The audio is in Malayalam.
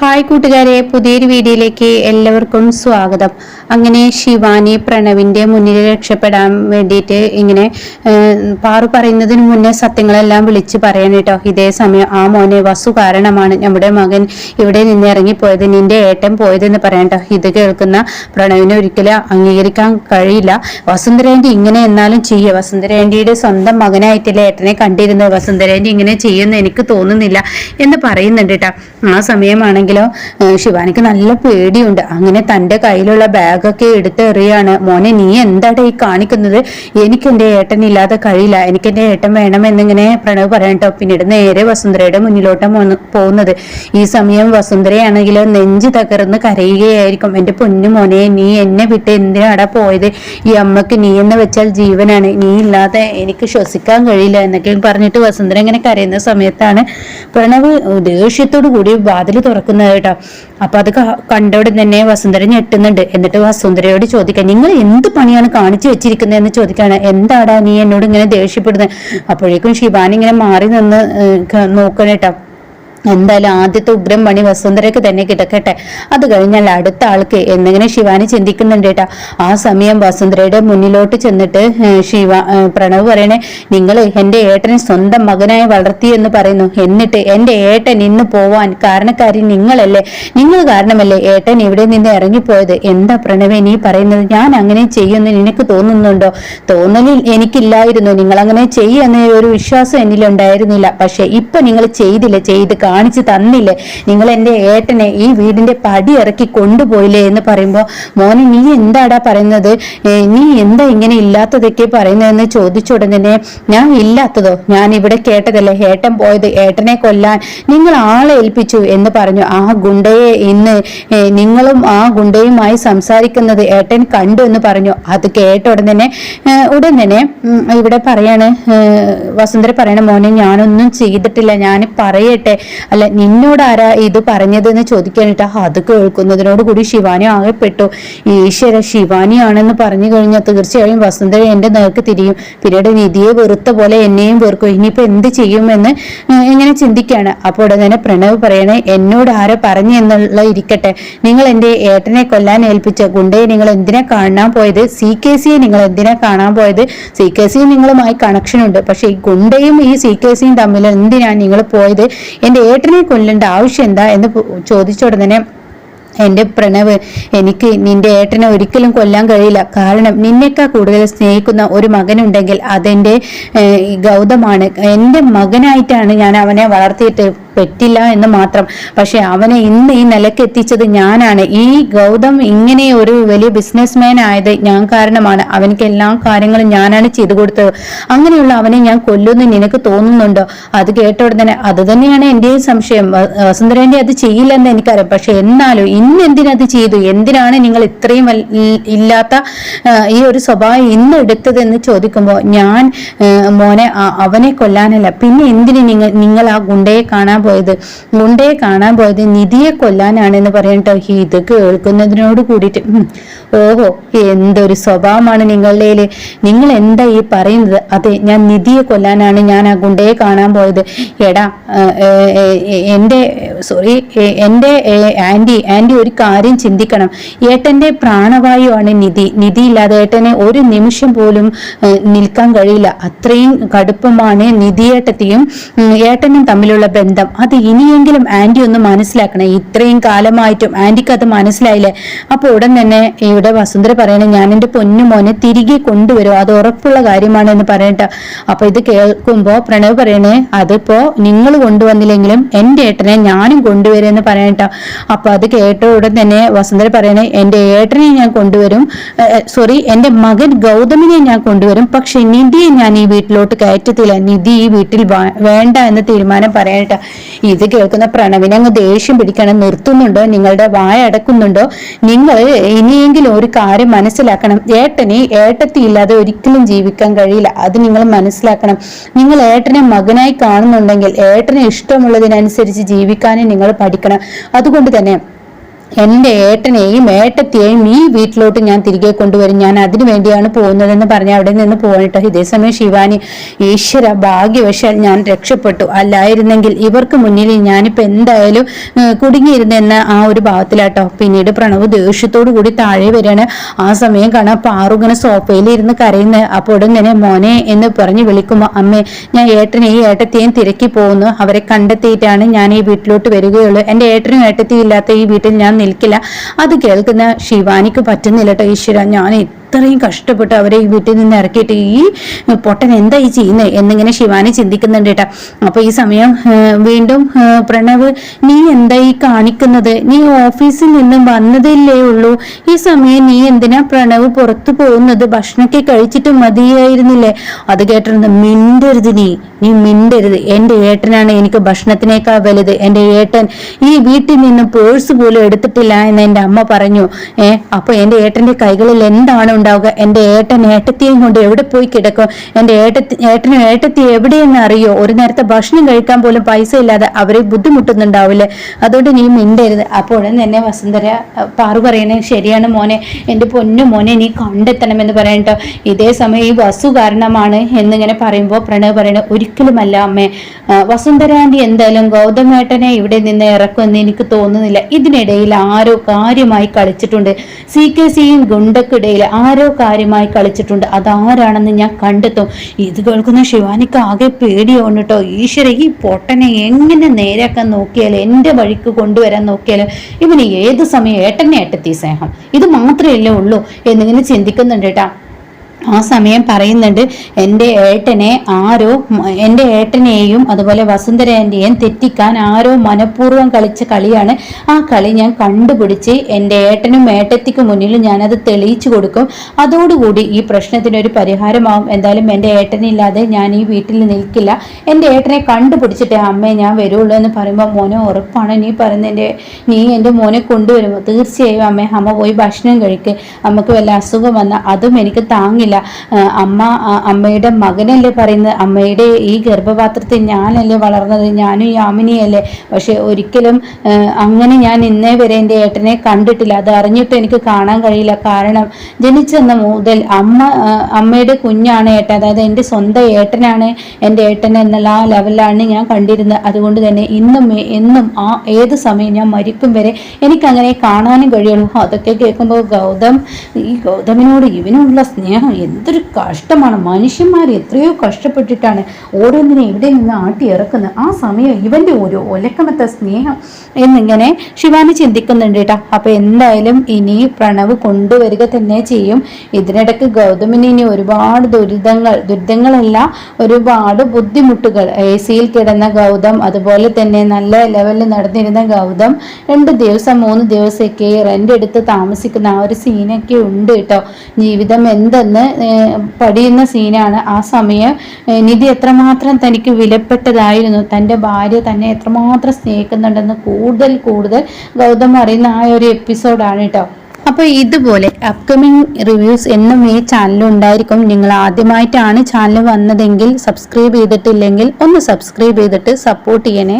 ഹായ് കൂട്ടുകാരെ പുതിയൊരു വീഡിയോയിലേക്ക് എല്ലാവർക്കും സ്വാഗതം. അങ്ങനെ ശിവാനി പ്രണവിന്റെ മുന്നിൽ രക്ഷപ്പെടാൻ വേണ്ടിയിട്ട് ഇങ്ങനെ പാറ പാറു പറയുന്നതിന് മുന്നേ സത്യങ്ങളെല്ലാം വിളിച്ച് പറയണം കേട്ടോ. ഇതേ സമയം ആ മോനെ വസു കാരണമാണ് നമ്മുടെ മകൻ ഇവിടെ നിന്ന് ഇറങ്ങിപ്പോയത് നിന്റെ ഏട്ടൻ പോയതെന്ന് പറയാം കേട്ടോ. ഇത് കേൾക്കുന്ന പ്രണവിനെ ഒരിക്കലും അംഗീകരിക്കാൻ കഴിയില്ല. വസുന്ധരേന്റെ ഇങ്ങനെ എന്നാലും ചെയ്യുക വസുന്ധരേന്റെ സ്വന്തം മകനായിട്ടില്ല ഏട്ടനെ കണ്ടിരുന്നത്? വസുന്ധരേന്റെ ഇങ്ങനെ ചെയ്യുമെന്ന് എനിക്ക് തോന്നുന്നില്ല എന്ന് പറയുന്നുണ്ട് കേട്ടോ. ആ സമയമാണെങ്കിലോ ഏഹ് ശിവാനിക്ക് നല്ല പേടിയുണ്ട്. അങ്ങനെ തന്റെ കയ്യിലുള്ള ബാഗൊക്കെ എടുത്ത് എറിയാണ് മോനെ നീ എന്താടാ ഈ കാണിക്കുന്നത്? എനിക്ക് ഏട്ടൻ ഇല്ലാതെ കഴിയില്ല. എനിക്ക് എന്റെ ഏട്ടൻ വേണമെന്നിങ്ങനെ പ്രണവ് പറയട്ടോ പിന്നീട് നേരെ വസുന്ധരയുടെ മുന്നിലോട്ട് പോകുന്നത്. ഈ സമയം വസുന്ധരയാണെങ്കിൽ നെഞ്ച് തകർന്ന് കരയുകയായിരിക്കും. എന്റെ പൊന്നു മോനെ നീ എന്നെ വിട്ട് എന്തിനാടാ പോയത്? ഈ അമ്മയ്ക്ക് നീ എന്ന് വെച്ചാൽ ജീവനാണ്. നീ ഇല്ലാതെ എനിക്ക് ശ്വസിക്കാൻ കഴിയില്ല എന്നൊക്കെ പറഞ്ഞിട്ട് വസുന്ധര ഇങ്ങനെ കരയുന്ന സമയത്താണ് പ്രണവ് ദേഷ്യത്തോടു കൂടി വാതിൽ തുറക്കുന്നത് കേട്ടോ. അപ്പൊ അത് കണ്ടവിടെ തന്നെ വസുന്ധര ഞെട്ടുന്നുണ്ട്. എന്നിട്ട് വസുന്ധരയോട് ചോദിക്കാൻ നിങ്ങൾ എന്ത് പണിയാണ് കാണിച്ചു വെച്ചിരിക്കുന്നത് എന്ന് ചോദിക്കാണ്. എന്താടാ നീ എന്നോട് ഇങ്ങനെ ദേഷ്യപ്പെടുന്നത് അപ്പോഴേക്കും ശിവാനി ഇങ്ങനെ മാറി നിന്ന് നോക്കണേട്ടോ എന്തായാലും ആദ്യത്തെ ഉഗ്രം പണി വസുന്ധരയ്ക്ക് തന്നെ കിടക്കട്ടെ. അത് കഴിഞ്ഞാൽ അടുത്ത ആൾക്ക് എന്നിങ്ങനെ ശിവാനി ചിന്തിക്കുന്നുണ്ട് കേട്ടാ ആ സമയം വസുന്ധരയുടെ മുന്നിലോട്ട് ചെന്നിട്ട് ശിവ പ്രണവ് പറയണേ നിങ്ങൾ എന്റെ ഏട്ടൻ സ്വന്തം മകനായി വളർത്തി എന്ന് പറയുന്നു. എന്നിട്ട് എന്റെ ഏട്ടൻ ഇന്ന് പോവാൻ കാരണക്കാരി നിങ്ങളല്ലേ? നിങ്ങൾ കാരണമല്ലേ ഏട്ടൻ ഇവിടെ നിന്ന് ഇറങ്ങിപ്പോയത്? എന്താ പ്രണവേ നീ പറയുന്നത്? ഞാൻ അങ്ങനെ ചെയ്യുമെന്ന് നിനക്ക് തോന്നുന്നുണ്ടോ? തോന്നലിൽ എനിക്കില്ലായിരുന്നു. നിങ്ങൾ അങ്ങനെ ചെയ്യുമെന്ന ഒരു വിശ്വാസം എന്നിലുണ്ടായിരുന്നില്ല. പക്ഷെ ഇപ്പൊ നിങ്ങൾ ചെയ്തില്ല. ചെയ്ത് കാണിച്ചു തന്നില്ലേ? നിങ്ങൾ എന്റെ ഏട്ടനെ ഈ വീടിന്റെ പടി ഇറക്കി കൊണ്ടുപോയില്ലേ എന്ന് പറയുമ്പോൾ മോനെ നീ എന്താടാ പറയുന്നത്? നീ എന്താ ഇങ്ങനെ ഇല്ലാത്തതൊക്കെ പറയുന്നതെന്ന് ചോദിച്ച ഉടനെ ഞാൻ ഇല്ലാത്തതോ? ഞാൻ ഇവിടെ കേട്ടതല്ലേ ഏട്ടൻ പോയത് ഏട്ടനെ കൊല്ലാൻ നിങ്ങൾ ആളെ ഏൽപ്പിച്ചു എന്ന് പറഞ്ഞു. ആ ഗുണ്ടയെ ഇന്ന് നിങ്ങളും ആ ഗുണ്ടയുമായി സംസാരിക്കുന്നത് ഏട്ടൻ കണ്ടു എന്ന് പറഞ്ഞു. അത് കേട്ട ഏ, ഉടൻ തന്നെ ഇവിടെ പറയാണ് വസുന്ധര പറയണ മോനെ ഞാനൊന്നും ചെയ്തിട്ടില്ല. ഞാൻ പറയട്ടെ. അല്ല നിന്നോട് ആരാ ഇത് പറഞ്ഞതെന്ന് ചോദിക്കാനിട്ട് അത് കേൾക്കുന്നതിനോട് കൂടി ശിവാനി ആകെപ്പെട്ടു. ഈശ്വര ശിവാനിയാണെന്ന് പറഞ്ഞു കഴിഞ്ഞാൽ തീർച്ചയായും വസന്ത എന്റെ നേർക്ക് തിരിയും. പിന്നീട് നിധിയെ വെറുത്ത പോലെ എന്നെയും വെറുക്കും. ഇനിയിപ്പോ എന്ത് ചെയ്യുമെന്ന് ഇങ്ങനെ ചിന്തിക്കുകയാണ് അപ്പോൾ ഉടനെ പ്രണവ് പറയണേ എന്നോട് ആരോ പറഞ്ഞു എന്നുള്ള ഇരിക്കട്ടെ. നിങ്ങൾ എന്റെ ഏട്ടനെ കൊല്ലാൻ ഏൽപ്പിച്ച ഗുണ്ടയെ നിങ്ങൾ എന്തിനാ കാണാൻ പോയത്? സി കെ സിയെ നിങ്ങൾ എന്തിനാ കാണാൻ പോയത്? സി കെ സിയും നിങ്ങളുമായി കണക്ഷൻ ഉണ്ട്. പക്ഷെ ഈ ഗുണ്ടയും ഈ സി കെ സിയും തമ്മിൽ എന്തിനാണ് നിങ്ങൾ പോയത്? എന്റെ ഏട്ടനെ കൊല്ലേണ്ട ആവശ്യം എന്താ എന്ന് പു- ചോദിച്ച ഉടനെ എന്റെ പ്രണവ് എനിക്ക് നിന്റെ ഏട്ടനെ ഒരിക്കലും കൊല്ലാൻ കഴിയില്ല. കാരണം നിന്നെക്കാ കൂടുതൽ സ്നേഹിക്കുന്ന ഒരു മകനുണ്ടെങ്കിൽ അതെന്റെ ഗൗതമാണ്. എന്റെ മകനായിട്ടാണ് ഞാൻ അവനെ വളർത്തിയിട്ട് പറ്റില്ല എന്ന് മാത്രം. പക്ഷെ അവനെ ഇന്ന് ഈ നിലയ്ക്ക് എത്തിച്ചത് ഞാനാണ്. ഈ ഗൗതം ഇങ്ങനെ ഒരു വലിയ ബിസിനസ്മാൻ ആയത് ഞാൻ കാരണമാണ്. അവനക്ക് എല്ലാ കാര്യങ്ങളും ഞാനാണ് ചെയ്തു കൊടുത്തത്. അങ്ങനെയുള്ള അവനെ ഞാൻ കൊല്ലുമെന്ന് നിനക്ക് തോന്നുന്നുണ്ടോ? അത് കേട്ട ഉടനെ അത് തന്നെയാണ് എന്റെയും സംശയം. വസുന്ധരേന്റെ അത് ചെയ്യില്ലെന്ന് എനിക്കറിയാം. പക്ഷെ എന്നാലും ഇന്ന് എന്തിനത് ചെയ്തു? എന്തിനാണ് നിങ്ങൾ ഇത്രയും ഇല്ലാത്ത ഈ ഒരു സ്വഭാവം ഇന്ന് എടുത്തതെന്ന് ചോദിക്കുമ്പോൾ ഞാൻ മോനെ അവനെ കൊല്ലാനല്ല. പിന്നെ എന്തിന് നിങ്ങൾ നിങ്ങൾ ആ ഗുണ്ടയെ കാണാൻ പോയത്. ഗുണ്ടയെ കാണാൻ പോയത് നിധിയെ കൊല്ലാനാണെന്ന് പറയട്ടോ ഇത് കേൾക്കുന്നതിനോട് കൂടിയിട്ട്. ഓഹോ എന്തൊരു സ്വഭാവമാണ് നിങ്ങളുടെ നിങ്ങൾ എന്താ ഈ പറയുന്നത്? അതെ ഞാൻ നിധിയെ കൊല്ലാനാണ് ഞാൻ ആ ഗുണ്ടയെ കാണാൻ പോയത്. എടാ എന്റെ സോറി എന്റെ ആന്റി ആന്റി ഒരു കാര്യം ചിന്തിക്കണം. ഏട്ടന്റെ പ്രാണവായുവാണ് നിധി. നിധി ഇല്ലാതെ ഏട്ടനെ ഒരു നിമിഷം പോലും നിൽക്കാൻ കഴിയില്ല. അത്രയും കടുപ്പമാണ് നിധിയേട്ടത്തെയും ഏട്ടനും തമ്മിലുള്ള ബന്ധം. അത് ഇനിയെങ്കിലും ആന്റി ഒന്ന് മനസ്സിലാക്കണം. ഇത്രയും കാലമായിട്ടും ആന്റിക്ക് അത് മനസ്സിലായില്ലേ? അപ്പോൾ ഉടൻ തന്നെ ഇവിടെ വസുന്ധര പറയണേ ഞാൻ എന്റെ പൊന്നു മോനെ തിരികെ കൊണ്ടുവരും. അത് ഉറപ്പുള്ള കാര്യമാണ് എന്ന് പറയട്ടെ. അപ്പൊ ഇത് കേൾക്കുമ്പോൾ പ്രണവ് പറയണേ അതിപ്പോ നിങ്ങൾ കൊണ്ടുവന്നില്ലെങ്കിലും എന്റെ ഏട്ടനെ ഞാനും കൊണ്ടുവരുമെന്ന് പറയട്ടോ അപ്പൊ അത് കേട്ട ഉടൻ തന്നെ വസന്തര പറയണേ എന്റെ ഏട്ടനെ ഞാൻ കൊണ്ടുവരും. സോറി എന്റെ മകൻ ഗൗതമിനെ ഞാൻ കൊണ്ടുവരും. പക്ഷെ നിധിയെ ഞാൻ ഈ വീട്ടിലോട്ട് കയറ്റത്തില്ല. നിധി ഈ വീട്ടിൽ വേണ്ട എന്ന തീരുമാനം പറയട്ടോ ഇത് കേൾക്കുന്ന പ്രണവിനെ അങ്ങ് ദേഷ്യം പിടിക്കണം. നിർത്തുന്നുണ്ടോ? നിങ്ങളുടെ വായ അടക്കുന്നുണ്ടോ? നിങ്ങൾ ഇനിയെങ്കിലും ഒരു കാര്യം മനസ്സിലാക്കണം. ഏട്ടനെ ഏട്ടത്തി ഇല്ലാതെ ഒരിക്കലും ജീവിക്കാൻ കഴിയില്ല. അത് നിങ്ങൾ മനസ്സിലാക്കണം. നിങ്ങൾ ഏട്ടനെ മകനായി കാണുന്നുണ്ടെങ്കിൽ ഏട്ടനെ ഇഷ്ടമുള്ളതിനനുസരിച്ച് ജീവിക്കാനും നിങ്ങൾ പഠിക്കണം. അതുകൊണ്ട് തന്നെ എന്റെ ഏട്ടനെയും ഏട്ടത്തെയും ഈ വീട്ടിലോട്ട് ഞാൻ തിരികെ കൊണ്ടുവരും. ഞാൻ അതിനു വേണ്ടിയാണ് പോകുന്നതെന്ന് പറഞ്ഞ് അവിടെ നിന്ന് പോകട്ടോ ഇതേസമയം ശിവാനി ഈശ്വര ഭാഗ്യവശാൽ ഞാൻ രക്ഷപ്പെട്ടു. അല്ലായിരുന്നെങ്കിൽ ഇവർക്ക് മുന്നിൽ ഞാനിപ്പോൾ എന്തായാലും കുടുങ്ങിയിരുന്നെന്ന ആ ഒരു ഭാവത്തിലാട്ടോ. പിന്നീട് പ്രണവ് ദേഷ്യത്തോടു കൂടി താഴെ വരികയാണ്. ആ സമയം കാണാം പാറു സോഫയിൽ ഇരുന്ന് കരയുന്ന. അപ്പോൾ ഇങ്ങനെ മോനെ എന്ന് പറഞ്ഞ് വിളിക്കുമ്പോൾ അമ്മേ ഞാൻ ഏട്ടനെയും ഏട്ടത്തെയും തിരക്കി പോകുന്നു. അവരെ കണ്ടെത്തിയിട്ടാണ് ഞാൻ ഈ വീട്ടിലോട്ട് വരികയുള്ളൂ. എന്റെ ഏട്ടനും ഏട്ടത്തിയും ഇല്ലാത്ത ഈ വീട്ടിൽ ഞാൻ നിൽക്കില്ല. അത് കേൾക്കുന്ന ശിവാനിക്ക് പറ്റുന്നില്ല കേട്ടോ ഈശ്വര. ഞാൻ ഇത്രയും കഷ്ടപ്പെട്ട് അവരെ ഈ വീട്ടിൽ നിന്ന് ഇറക്കിയിട്ട് ഈ പൊട്ടൻ എന്താ ഈ ചെയ്യുന്നത് എന്നിങ്ങനെ ശിവാനി ചിന്തിക്കുന്നുണ്ട് കേട്ടാ അപ്പൊ ഈ സമയം വീണ്ടും പ്രണവ് നീ എന്താ ഈ കാണിക്കുന്നത്? നീ ഓഫീസിൽ നിന്നും വന്നതല്ലേ ഉള്ളൂ. ഈ സമയം നീ എന്തിനാ പ്രണവ് പുറത്തു പോകുന്നത്? ഭക്ഷണമൊക്കെ കഴിച്ചിട്ട് മതിയായിരുന്നില്ലേ? അത് കേട്ടിരുന്നു മിണ്ടരുത് നീ. നീ മിണ്ടരുത്. എന്റെ ഏട്ടനാണ് എനിക്ക് ഭക്ഷണത്തിനേക്കാൾ വലുത്. എന്റെ ഏട്ടൻ ഈ വീട്ടിൽ നിന്ന് പേഴ്സ് പോലും എടുത്തിട്ടില്ല എന്ന് എന്റെ അമ്മ പറഞ്ഞു. ഏഹ് അപ്പൊ എന്റെ ഏട്ടന്റെ കൈകളിൽ എന്താണ് ഉണ്ടാവുക. എന്റെ ഏട്ടൻ ഏട്ടത്തിയും കൊണ്ട് എവിടെ പോയി കിടക്കും? എന്റെ ഏട്ടത്തി ഏട്ടനും ഏട്ടത്തി എവിടെയെന്ന് അറിയോ? ഒരു നേരത്തെ ഭക്ഷണം കഴിക്കാൻ പോലും പൈസ ഇല്ലാതെ അവരെ ബുദ്ധിമുട്ടുന്നുണ്ടാവില്ലേ? അതുകൊണ്ട് നീ മിണ്ടരുത്. അപ്പോഴും തന്നെ വസുന്ധര പാറു പറയണേ ശരിയാണ് മോനെ. എന്റെ പൊന്നു മോനെ നീ കണ്ടെത്തണമെന്ന് പറയണ്ടോ ഇതേ സമയം ഈ വസു കാരണമാണ് എന്നിങ്ങനെ പറയുമ്പോൾ പ്രണവ് പറയണ ഒരിക്കലുമല്ല അമ്മേ. ആ, വസുന്ധര ആന്റി എന്തായാലും ഗൗതമേട്ടനെ ഇവിടെ നിന്ന് ഇറക്കുമെന്ന് എനിക്ക് തോന്നുന്നില്ല. ഇതിനിടയിൽ ആരോ കാര്യമായി കളിച്ചിട്ടുണ്ട്. സി കെ സിയും ഗുണ്ടക്കിടയിൽ ആരോ കാര്യമായി കളിച്ചിട്ടുണ്ട്. അതാരാണെന്ന് ഞാൻ കണ്ടെത്തും. ഇത് കേൾക്കുന്ന ശിവാനിക്ക് ആകെ പേടിയാണ് കേട്ടോ ഈശ്വര ഈ പൊട്ടനെ എങ്ങനെ നേരെയാക്കാൻ നോക്കിയാലും എന്റെ വഴിക്ക് കൊണ്ടുവരാൻ നോക്കിയാലും ഇവന് ഏത് സമയം ഏട്ടനെ ഏട്ടത്തി സ്നേഹം? ഇത് മാത്രമല്ലേ ഉള്ളൂ എന്നിങ്ങനെ ചിന്തിക്കുന്നുണ്ട് കേട്ടാ ആ സമയം പറയുന്നുണ്ട് എന്റെ ഏട്ടനെ ആരോ എന്റെ ഏട്ടനെയും അതുപോലെ വസുന്ധരേന്റെയും തെറ്റിക്കാൻ ആരോ മനഃപൂർവം കളിച്ച കളിയാണ്. ആ കളി ഞാൻ കണ്ടുപിടിച്ച് എന്റെ ഏട്ടനും ഏട്ടത്തിക്ക് മുന്നിലും ഞാനത് തെളിയിച്ചു കൊടുക്കും. അതോടുകൂടി ഈ പ്രശ്നത്തിനൊരു പരിഹാരമാവും. എന്തായാലും എന്റെ ഏട്ടനില്ലാതെ ഞാൻ ഈ വീട്ടിൽ നിൽക്കില്ല. എന്റെ ഏട്ടനെ കണ്ടുപിടിച്ചിട്ടേ അമ്മേ ഞാൻ വരുള്ളൂ എന്ന് പറയുമ്പോൾ മോനെ ഉറപ്പാണ് നീ പറയുന്ന എന്റെ നീ എന്റെ മോനെ കൊണ്ടുവരുമോ? തീർച്ചയായും അമ്മേ അമ്മ പോയി ഭക്ഷണം കഴിക്കുക അമ്മയ്ക്ക് വല്ല അസുഖം വന്നാൽ അതും എനിക്ക് താങ്ങില്ല. ആ, അമ്മ അമ്മയുടെ മകനല്ലേ പറയുന്നത്? അമ്മയുടെ ഈ ഗർഭപാത്രത്തിൽ ഞാനല്ലേ വളർന്നത്? ഞാനും യാമിനിയല്ലേ പക്ഷെ ഒരിക്കലും അങ്ങനെ ഞാൻ ഇന്നേ വരെ എന്റെ ഏട്ടനെ കണ്ടിട്ടില്ല. അത് അറിഞ്ഞിട്ട് എനിക്ക് കാണാൻ കഴിയില്ല. കാരണം ജനിച്ചെന്ന മുതൽ അമ്മ അമ്മയുടെ കുഞ്ഞാണ് ഏട്ടൻ. അതായത് എന്റെ സ്വന്തം ഏട്ടനാണ് എന്റെ ഏട്ടൻ എന്നുള്ള ആ ലെവലിലാണ് ഞാൻ കണ്ടിരുന്നത്. അതുകൊണ്ട് തന്നെ ഇന്നും എന്നും ആ ഏത് സമയം ഞാൻ മരിക്കും വരെ എനിക്കങ്ങനെ കാണാനും കഴിയുള്ളൂ. അതൊക്കെ കേൾക്കുമ്പോൾ ഗൗതം ഈ ഗൗതമിനോട് ഇവനുള്ള സ്നേഹം എന്തൊരു കഷ്ടമാണ്. മനുഷ്യന്മാർ എത്രയോ കഷ്ടപ്പെട്ടിട്ടാണ് ഓരോന്നിനെ എവിടെ നിന്ന് ആട്ടി ഇറക്കുന്നത് ആ സമയം ഇവന്റെ ഒരു ഒലക്കമത്തെ സ്നേഹം എന്നിങ്ങനെ ശിവാനി ചിന്തിക്കുന്നുണ്ട് കേട്ടോ അപ്പൊ എന്തായാലും ഇനി പ്രണവ് കൊണ്ടുവരിക തന്നെ ചെയ്യും. ഇതിനിടയ്ക്ക് ഗൗതമിന് ഇനി ഒരുപാട് ദുരിതങ്ങൾ ദുരിതങ്ങളല്ല ഒരുപാട് ബുദ്ധിമുട്ടുകൾ. എ സിയിൽ കിടന്ന ഗൗതം അതുപോലെ തന്നെ നല്ല ലെവലിൽ നടന്നിരുന്ന ഗൗതം രണ്ട് ദിവസം മൂന്ന് ദിവസമൊക്കെ റെന്റ് എടുത്ത് താമസിക്കുന്ന ആ ഒരു സീനൊക്കെ ഉണ്ട് കേട്ടോ ജീവിതം എന്തെന്ന് ഏഹ്, പഠിയുന്ന സീനാണ്. ആ സമയം നിധി എത്രമാത്രം തനിക്ക് വിലപ്പെട്ടതായിരുന്നു. തന്റെ ഭാര്യ തന്നെ എത്രമാത്രം സ്നേഹിക്കുന്നുണ്ടെന്ന് കൂടുതൽ കൂടുതൽ ഗൗതം അറിയുന്ന ആ ഒരു എപ്പിസോഡാണ് കേട്ടോ. അപ്പോൾ ഇതുപോലെ അപ്കമിങ് റിവ്യൂസ് എന്നും ഈ ചാനൽ ഉണ്ടായിരിക്കും. നിങ്ങൾ ആദ്യമായിട്ടാണ് ചാനൽ വന്നതെങ്കിൽ സബ്സ്ക്രൈബ് ചെയ്തിട്ടില്ലെങ്കിൽ ഒന്ന് സബ്സ്ക്രൈബ് ചെയ്തിട്ട് സപ്പോർട്ട് ചെയ്യണേ.